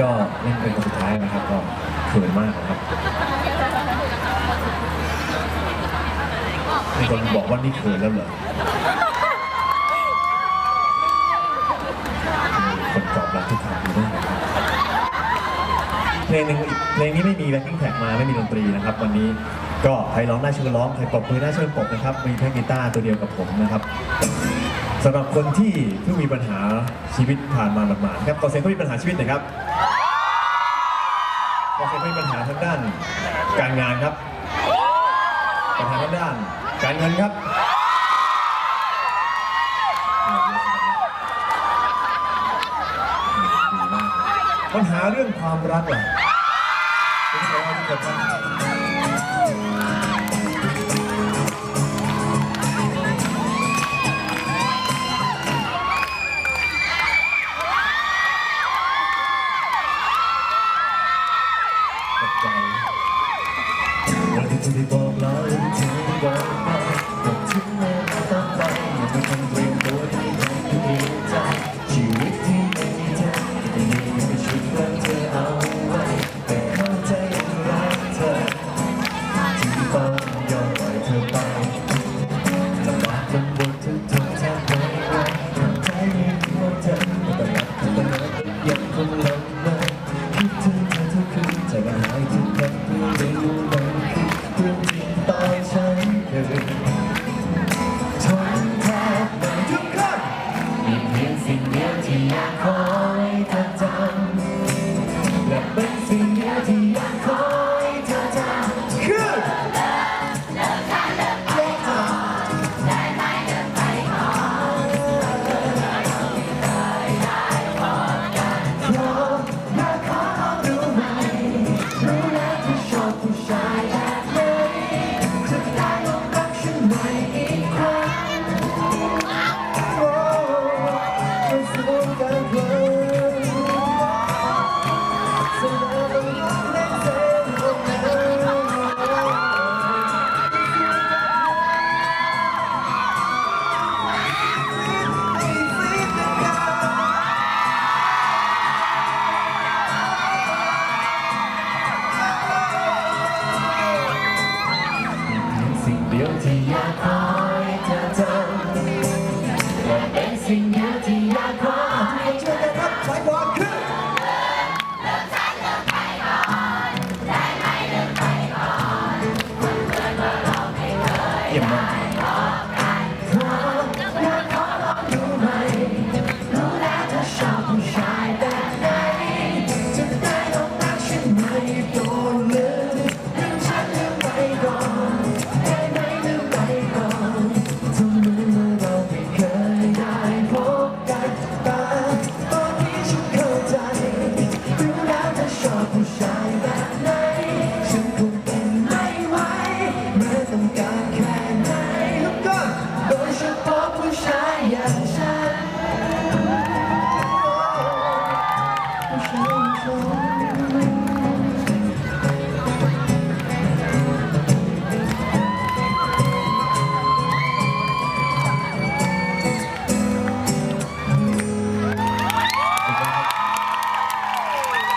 ก็เล่นเป็นคนสุดท้ายนะครับก็เขินมากนะครับมีคนบอกว่านี่เขินแล้วเหรอคนตอบรับทุกคำดีด้วยนะครับเพลงหนึ่งเพลงนี้ไม่มีแบ็คกิ้งแท็กมาไม่มีดนตรีนะครับ วันนี้ก็ใครร้องได้เชิญร้องใครปรบมือได้เชิญปรบนะครับ มีแค่กีตาร์ตัวเดียวกับผมนะครับสำหรับคนที่เพิ่งมีปัญหาชีวิตผ่านมาหมาดๆครับขอเสียงคนมีปัญหาชีวิตหน่อยครับ ขอเสียงคนมีปัญหาทางด้าน การงานครับ ปัญหาทางด้าน การเงินครับปัญหาเรื่องความรักล่ะเป็นไงบ้างทุกคน ได้บอกลาเธอก่อกไปบอกทิ้งแม้ต้งไปยังไม่ทันเตรียมตัวที่จะเปลี่ และเป็นสิ่งเดียวที่ยังคง ยงที่อยากขอให้เธอทำและเป็นสิ่งเดียวที่อยากขอให้เธอทำสายบอลขึ้นเยี่ยมมาก